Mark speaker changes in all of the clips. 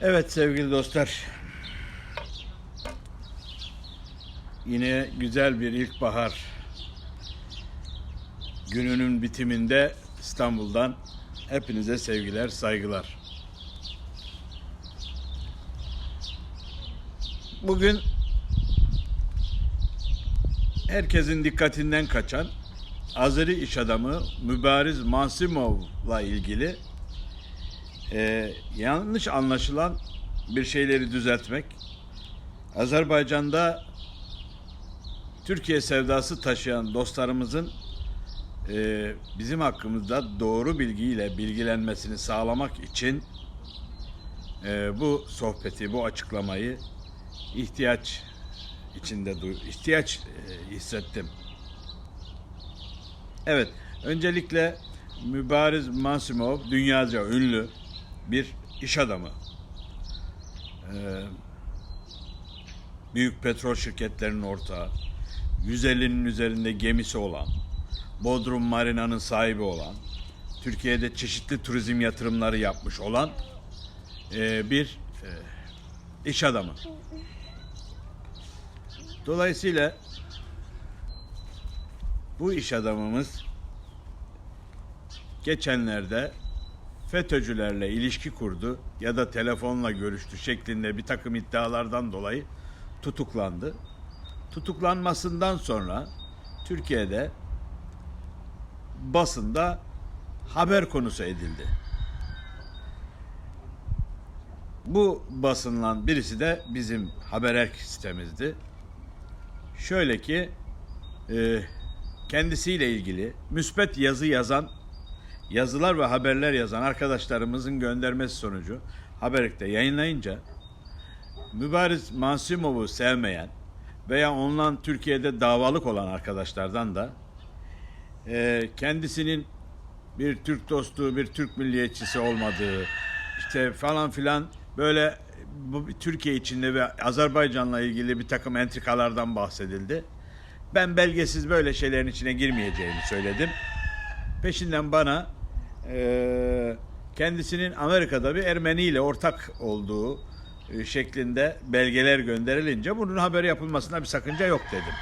Speaker 1: Evet sevgili dostlar. Yine güzel bir ilkbahar gününün bitiminde İstanbul'dan hepinize sevgiler, saygılar. Bugün herkesin dikkatinden kaçan Azeri iş adamı Mübariz Mansimov'la ilgili e, yanlış anlaşılan bir şeyleri düzeltmek, Azerbaycan'da Türkiye sevdası taşıyan dostlarımızın e, bizim hakkımızda doğru bilgiyle bilgilenmesini sağlamak için e, bu sohbeti, bu açıklamayı ihtiyaç içinde ihtiyaç e, hissettim. Evet, öncelikle Mübariz Mansimov dünyaca ünlü bir iş adamı. Ee, büyük petrol şirketlerinin ortağı, 150'nin üzerinde gemisi olan, Bodrum Marina'nın sahibi olan, Türkiye'de çeşitli turizm yatırımları yapmış olan e, bir e, iş adamı. Dolayısıyla bu iş adamımız geçenlerde FETÖ'cülerle ilişki kurdu ya da telefonla görüştü şeklinde bir takım iddialardan dolayı tutuklandı. Tutuklanmasından sonra Türkiye'de basında haber konusu edildi. Bu basınlan birisi de bizim Habererk sitemizdi. Şöyle ki e, kendisiyle ilgili müspet yazı yazan yazılar ve haberler yazan arkadaşlarımızın göndermesi sonucu Haberlik'te yayınlayınca Mübariz Mansimov'u sevmeyen veya onunla Türkiye'de davalık olan arkadaşlardan da e, kendisinin bir Türk dostu, bir Türk milliyetçisi olmadığı işte falan filan böyle bu Türkiye içinde ve Azerbaycan'la ilgili bir takım entrikalardan bahsedildi. Ben belgesiz böyle şeylerin içine girmeyeceğimi söyledim. Peşinden bana e, kendisinin Amerika'da bir Ermeni ile ortak olduğu e, şeklinde belgeler gönderilince bunun haber yapılmasına bir sakınca yok dedim.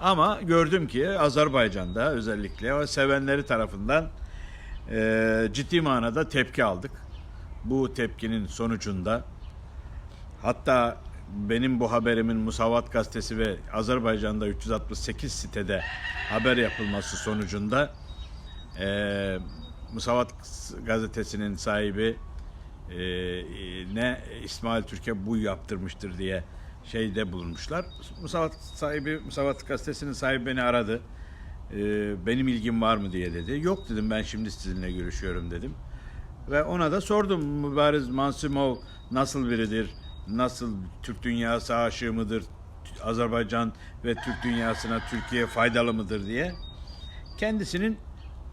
Speaker 1: Ama gördüm ki Azerbaycan'da özellikle o sevenleri tarafından e, ciddi manada tepki aldık. Bu tepkinin sonucunda hatta benim bu haberimin Musavat Gazetesi ve Azerbaycan'da 368 sitede haber yapılması sonucunda e, Musavat Gazetesi'nin sahibi e, ne İsmail Türkiye bu yaptırmıştır diye şeyde bulunmuşlar. Musavat sahibi, Musavat Gazetesi'nin sahibi beni aradı. E, benim ilgim var mı diye dedi. Yok dedim ben şimdi sizinle görüşüyorum dedim. Ve ona da sordum Mübariz Mansimov nasıl biridir? Nasıl Türk dünyası aşığı mıdır? Azerbaycan ve Türk dünyasına Türkiye faydalı mıdır diye. Kendisinin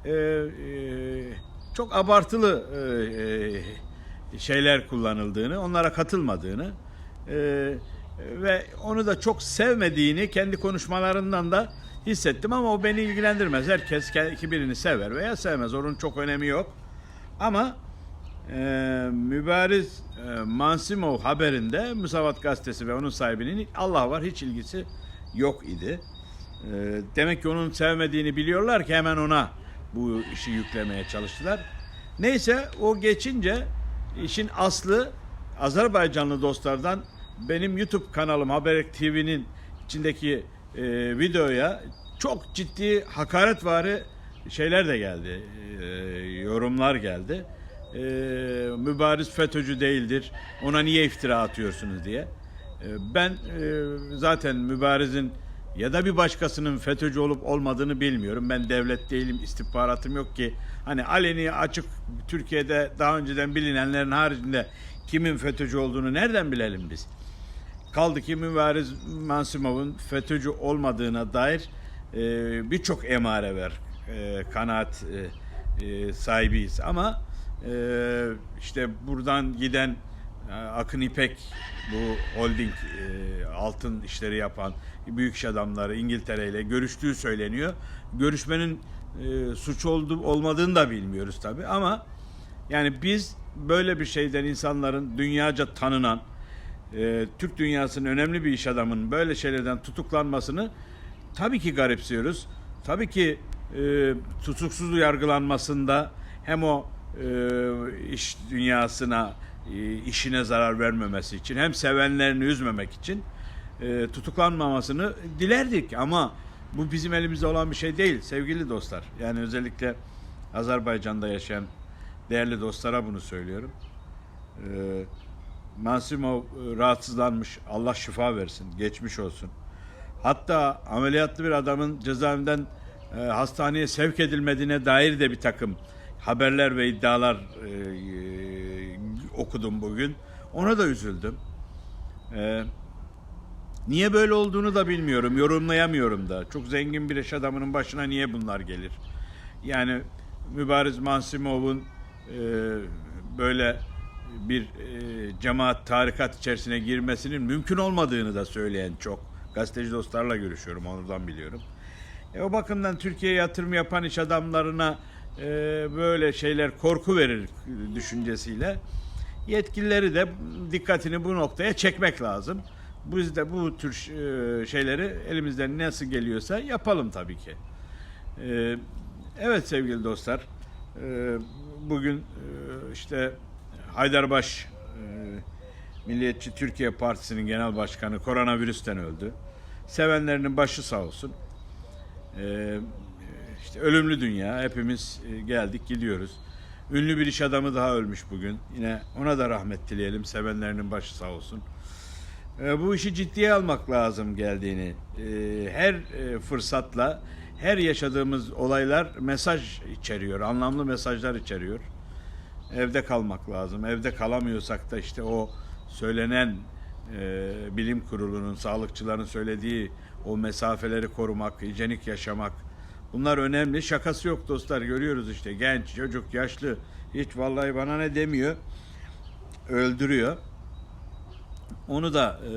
Speaker 1: e, e, çok abartılı e, e, şeyler kullanıldığını, onlara katılmadığını e, ve onu da çok sevmediğini kendi konuşmalarından da hissettim ama o beni ilgilendirmez. Herkes ki birini sever veya sevmez. Onun çok önemi yok. Ama e, Mübariz e, Mansimov haberinde Musavat Gazetesi ve onun sahibinin Allah var hiç ilgisi yok idi. E, demek ki onun sevmediğini biliyorlar ki hemen ona bu işi yüklemeye çalıştılar. Neyse o geçince işin aslı Azerbaycanlı dostlardan benim YouTube kanalım Haberek TV'nin içindeki e, videoya çok ciddi hakaretvari şeyler de geldi. e, yorumlar geldi. E, mübariz FETÖ'cü değildir. Ona niye iftira atıyorsunuz diye. E, ben e, zaten mübarizin ya da bir başkasının FETÖ'cü olup olmadığını bilmiyorum. Ben devlet değilim, istihbaratım yok ki. Hani aleni açık Türkiye'de daha önceden bilinenlerin haricinde kimin FETÖ'cü olduğunu nereden bilelim biz? Kaldı ki Mübariz Mansimov'un FETÖ'cü olmadığına dair e, birçok emare ver, e, kanaat e, e, sahibiyiz. Ama e, işte buradan giden Akın İpek bu holding e, altın işleri yapan büyük iş adamları İngiltere ile görüştüğü söyleniyor. Görüşmenin e, suç oldu olmadığını da bilmiyoruz tabi ama yani biz böyle bir şeyden insanların dünyaca tanınan e, Türk dünyasının önemli bir iş adamının böyle şeylerden tutuklanmasını tabii ki garipsiyoruz. Tabii ki e, tutuksuz yargılanmasında hem o e, iş dünyasına işine zarar vermemesi için hem sevenlerini üzmemek için e, tutuklanmamasını dilerdik ama bu bizim elimizde olan bir şey değil sevgili dostlar. Yani özellikle Azerbaycan'da yaşayan değerli dostlara bunu söylüyorum. E, Mansimov e, rahatsızlanmış. Allah şifa versin. Geçmiş olsun. Hatta ameliyatlı bir adamın cezaevinden e, hastaneye sevk edilmediğine dair de bir takım haberler ve iddialar e, e, okudum bugün. Ona da üzüldüm. E, niye böyle olduğunu da bilmiyorum. Yorumlayamıyorum da. Çok zengin bir iş adamının başına niye bunlar gelir? Yani Mübariz Mansimov'un e, böyle bir e, cemaat tarikat içerisine girmesinin mümkün olmadığını da söyleyen çok gazeteci dostlarla görüşüyorum ondan biliyorum. E, o bakımdan Türkiye'ye yatırım yapan iş adamlarına e, böyle şeyler korku verir düşüncesiyle yetkilileri de dikkatini bu noktaya çekmek lazım. Biz de bu tür e, şeyleri elimizden nasıl geliyorsa yapalım tabii ki. E, evet sevgili dostlar, e, bugün e, işte Haydarbaş Milliyetçi Türkiye Partisi'nin genel başkanı koronavirüsten öldü. Sevenlerinin başı sağ olsun. İşte ölümlü dünya, hepimiz e, geldik gidiyoruz. Ünlü bir iş adamı daha ölmüş bugün. Yine ona da rahmet dileyelim. Sevenlerinin başı sağ olsun. E, bu işi ciddiye almak lazım geldiğini. E, her fırsatla her yaşadığımız olaylar mesaj içeriyor, anlamlı mesajlar içeriyor. Evde kalmak lazım. Evde kalamıyorsak da işte o söylenen e, bilim kurulunun, sağlıkçıların söylediği o mesafeleri korumak, hijyenik yaşamak. Bunlar önemli. Şakası yok dostlar. Görüyoruz işte genç, çocuk, yaşlı. Hiç vallahi bana ne demiyor. Öldürüyor. Onu da e,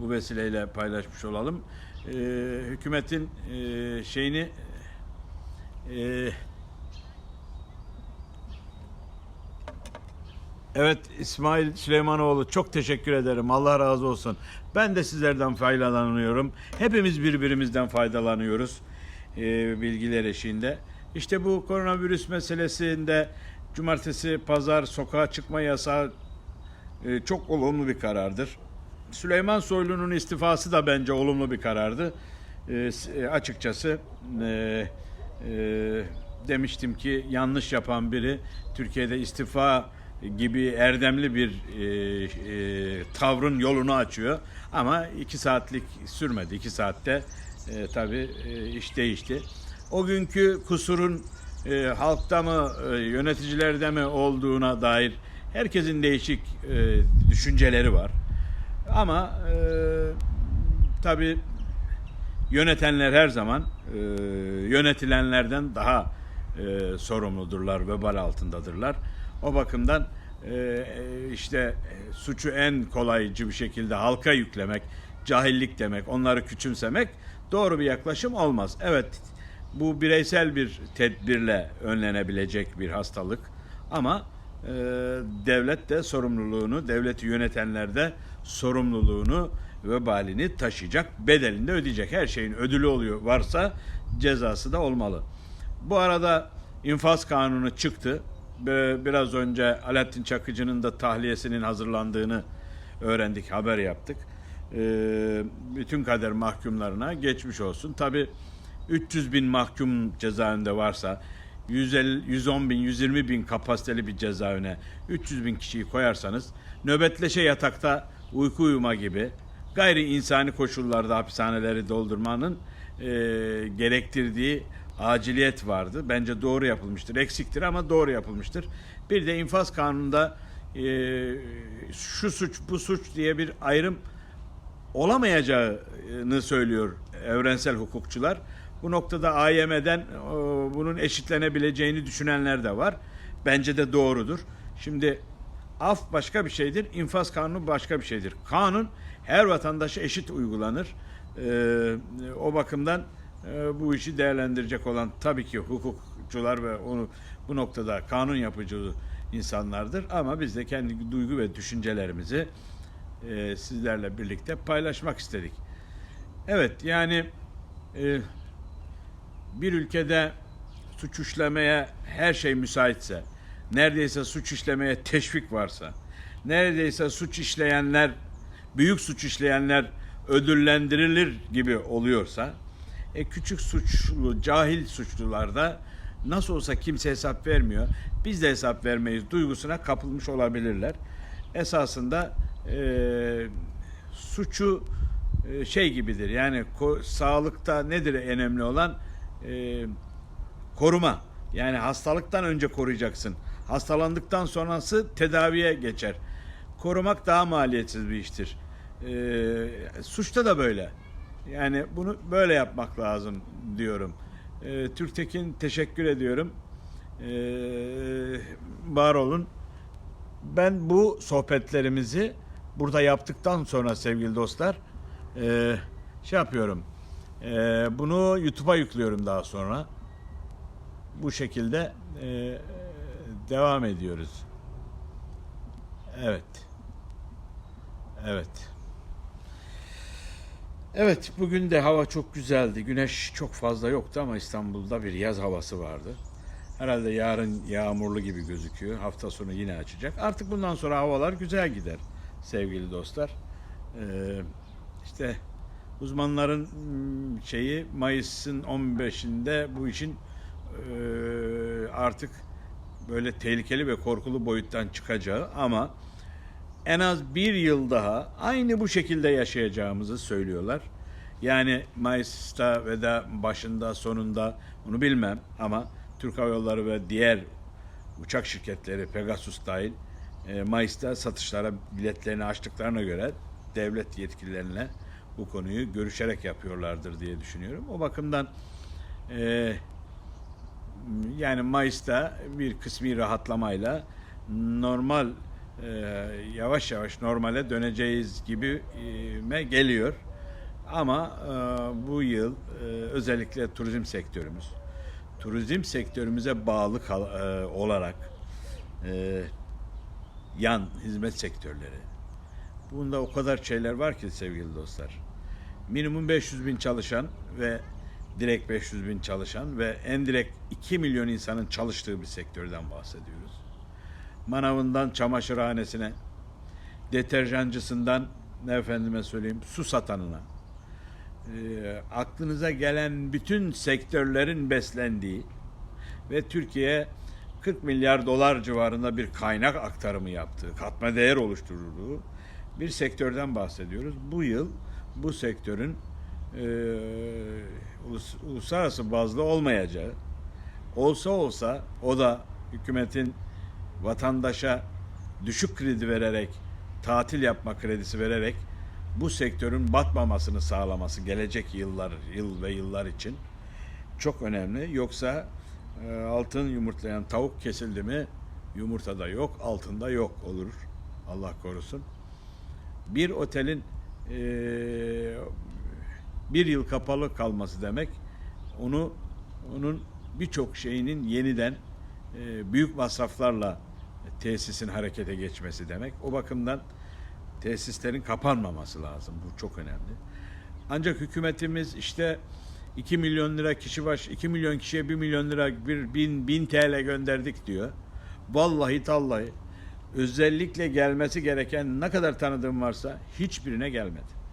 Speaker 1: bu vesileyle paylaşmış olalım. E, hükümetin e, şeyini e, Evet İsmail Süleymanoğlu çok teşekkür ederim. Allah razı olsun. Ben de sizlerden faydalanıyorum. Hepimiz birbirimizden faydalanıyoruz e, bilgiler eşiğinde. İşte bu koronavirüs meselesinde cumartesi, pazar sokağa çıkma yasağı e, çok olumlu bir karardır. Süleyman Soylu'nun istifası da bence olumlu bir karardı. E, açıkçası e, e, demiştim ki yanlış yapan biri Türkiye'de istifa gibi erdemli bir e, e, tavrın yolunu açıyor. Ama iki saatlik sürmedi. İki saatte e, tabii e, iş değişti. O günkü kusurun e, halkta mı e, yöneticilerde mi olduğuna dair herkesin değişik e, düşünceleri var. Ama e, tabii yönetenler her zaman e, yönetilenlerden daha e, sorumludurlar, vebal altındadırlar. O bakımdan e, e, işte e, suçu en kolaycı bir şekilde halka yüklemek, cahillik demek, onları küçümsemek doğru bir yaklaşım olmaz. Evet, bu bireysel bir tedbirle önlenebilecek bir hastalık ama e, devlet de sorumluluğunu, devleti yönetenler de sorumluluğunu vebalini taşıyacak, bedelini de ödeyecek. Her şeyin ödülü oluyor varsa cezası da olmalı. Bu arada infaz kanunu çıktı. Biraz önce Alaaddin Çakıcı'nın da tahliyesinin hazırlandığını öğrendik, haber yaptık. Ee, bütün kader mahkumlarına geçmiş olsun. Tabi 300 bin mahkum cezaevinde varsa 150, 110 bin, 120 bin kapasiteli bir cezaevine 300 bin kişiyi koyarsanız nöbetleşe yatakta uyku uyuma gibi gayri insani koşullarda hapishaneleri doldurmanın e, gerektirdiği aciliyet vardı. Bence doğru yapılmıştır. Eksiktir ama doğru yapılmıştır. Bir de infaz kanununda e, şu suç bu suç diye bir ayrım olamayacağını söylüyor evrensel hukukçular. Bu noktada AYM'den bunun eşitlenebileceğini düşünenler de var. Bence de doğrudur. Şimdi af başka bir şeydir, infaz kanunu başka bir şeydir. Kanun her vatandaşa eşit uygulanır. Ee, o bakımdan e, bu işi değerlendirecek olan tabii ki hukukçular ve onu bu noktada kanun yapıcı insanlardır. Ama biz de kendi duygu ve düşüncelerimizi e, sizlerle birlikte paylaşmak istedik. Evet yani e, bir ülkede suç işlemeye her şey müsaitse, neredeyse suç işlemeye teşvik varsa, neredeyse suç işleyenler, büyük suç işleyenler ödüllendirilir gibi oluyorsa, e, küçük suçlu, cahil suçlular da nasıl olsa kimse hesap vermiyor, biz de hesap vermeyiz duygusuna kapılmış olabilirler. Esasında e, suçu e, şey gibidir. Yani sağlıkta nedir önemli olan? E, koruma. Yani hastalıktan önce koruyacaksın. Hastalandıktan sonrası tedaviye geçer. Korumak daha maliyetsiz bir iştir. E, suçta da böyle. Yani bunu böyle yapmak lazım diyorum. E, Türktekin teşekkür ediyorum. E, var olun. Ben bu sohbetlerimizi burada yaptıktan sonra sevgili dostlar e, şey yapıyorum. E, bunu YouTube'a yüklüyorum daha sonra. Bu şekilde e, devam ediyoruz. Evet. Evet. Evet bugün de hava çok güzeldi. Güneş çok fazla yoktu ama İstanbul'da bir yaz havası vardı. Herhalde yarın yağmurlu gibi gözüküyor. Hafta sonu yine açacak. Artık bundan sonra havalar güzel gider sevgili dostlar. Ee, işte uzmanların şeyi Mayıs'ın 15'inde bu işin e, artık böyle tehlikeli ve korkulu boyuttan çıkacağı ama en az bir yıl daha aynı bu şekilde yaşayacağımızı söylüyorlar. Yani Mayıs'ta ve de başında sonunda bunu bilmem ama Türk Hava Yolları ve diğer uçak şirketleri Pegasus dahil Mayıs'ta satışlara biletlerini açtıklarına göre devlet yetkililerine bu konuyu görüşerek yapıyorlardır diye düşünüyorum. O bakımdan e, yani Mayıs'ta bir kısmi rahatlamayla normal e, yavaş yavaş normale döneceğiz gibime geliyor. Ama e, bu yıl e, özellikle turizm sektörümüz, turizm sektörümüze bağlı kal- e, olarak e, yan hizmet sektörleri. Bunda o kadar şeyler var ki sevgili dostlar. Minimum 500 bin çalışan ve direkt 500 bin çalışan ve en direkt 2 milyon insanın çalıştığı bir sektörden bahsediyoruz. Manavından çamaşırhanesine, deterjancısından ne efendime söyleyeyim su satanına, e, aklınıza gelen bütün sektörlerin beslendiği ve Türkiye 40 milyar dolar civarında bir kaynak aktarımı yaptığı, katma değer oluşturduğu bir sektörden bahsediyoruz. Bu yıl bu sektörün e, ulus, uluslararası bazlı olmayacağı, olsa olsa o da hükümetin vatandaşa düşük kredi vererek, tatil yapma kredisi vererek bu sektörün batmamasını sağlaması gelecek yıllar, yıl ve yıllar için çok önemli. Yoksa e, altın yumurtlayan tavuk kesildi mi yumurtada yok, altında yok olur. Allah korusun. Bir otelin e, bir yıl kapalı kalması demek onu onun birçok şeyinin yeniden e, büyük masraflarla tesisin harekete geçmesi demek. O bakımdan tesislerin kapanmaması lazım. Bu çok önemli. Ancak hükümetimiz işte 2 milyon lira kişi baş 2 milyon kişiye 1 milyon lira bir bin, bin TL gönderdik diyor. Vallahi tallahi özellikle gelmesi gereken ne kadar tanıdığım varsa hiçbirine gelmedi.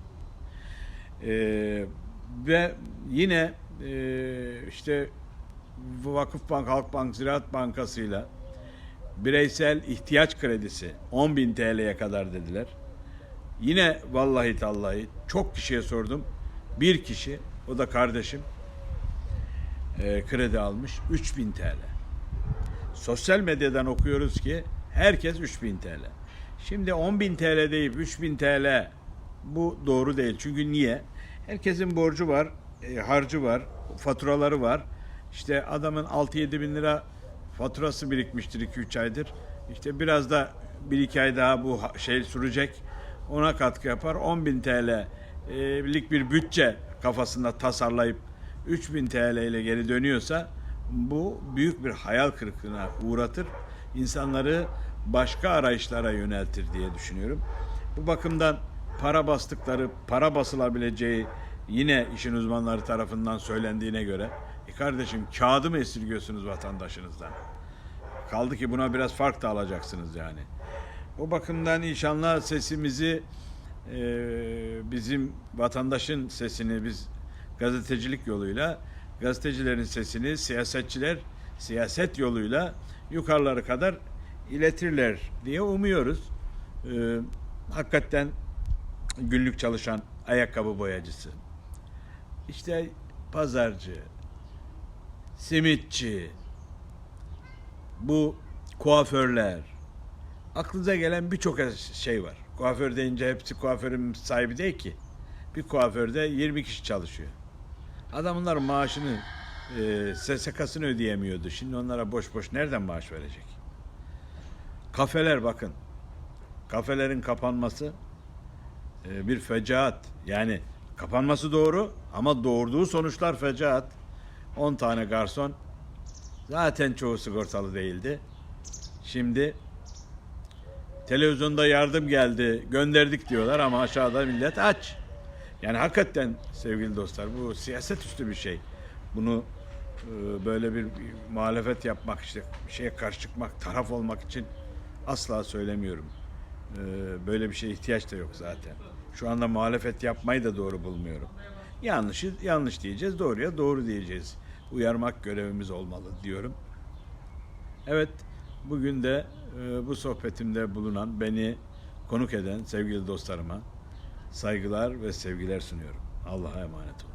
Speaker 1: Ee, ve yine e, işte Vakıfbank, Halkbank, Ziraat Bankası'yla bireysel ihtiyaç kredisi 10 bin TL'ye kadar dediler. Yine vallahi tallahi çok kişiye sordum. Bir kişi, o da kardeşim, e, kredi almış 3000 TL. Sosyal medyadan okuyoruz ki herkes 3000 TL. Şimdi 10.000 TL deyip 3000 TL bu doğru değil. Çünkü niye? Herkesin borcu var, e, harcı var, faturaları var. İşte adamın 6-7 bin lira faturası birikmiştir 2-3 aydır. İşte biraz da 1-2 ay daha bu şey sürecek. Ona katkı yapar. 10 bin TL'lik bir bütçe kafasında tasarlayıp 3000 TL ile geri dönüyorsa bu büyük bir hayal kırıklığına uğratır. insanları başka arayışlara yöneltir diye düşünüyorum. Bu bakımdan para bastıkları, para basılabileceği yine işin uzmanları tarafından söylendiğine göre e kardeşim kağıdı mı esirgiyorsunuz vatandaşınızdan? Kaldı ki buna biraz fark da alacaksınız yani. O bakımdan inşallah sesimizi e, bizim vatandaşın sesini biz gazetecilik yoluyla gazetecilerin sesini siyasetçiler siyaset yoluyla yukarılara kadar iletirler diye umuyoruz. E, hakikaten günlük çalışan ayakkabı boyacısı, işte pazarcı, simitçi, bu kuaförler, aklınıza gelen birçok şey var. Kuaför deyince hepsi kuaförün sahibi değil ki. Bir kuaförde 20 kişi çalışıyor. Adamlar maaşını, e, SSK'sını ödeyemiyordu. Şimdi onlara boş boş nereden maaş verecek? Kafeler bakın. Kafelerin kapanması e, bir fecaat. Yani kapanması doğru ama doğurduğu sonuçlar fecaat. 10 tane garson zaten çoğu sigortalı değildi. Şimdi televizyonda yardım geldi, gönderdik diyorlar ama aşağıda millet aç. Yani hakikaten sevgili dostlar bu siyaset üstü bir şey. Bunu e, böyle bir, muhalefet yapmak işte bir şeye karşı çıkmak, taraf olmak için asla söylemiyorum. E, böyle bir şeye ihtiyaç da yok zaten. Şu anda muhalefet yapmayı da doğru bulmuyorum. Yanlışı yanlış diyeceğiz, doğruya doğru diyeceğiz. Uyarmak görevimiz olmalı diyorum. Evet, bugün de bu sohbetimde bulunan, beni konuk eden sevgili dostlarıma saygılar ve sevgiler sunuyorum. Allah'a emanet olun.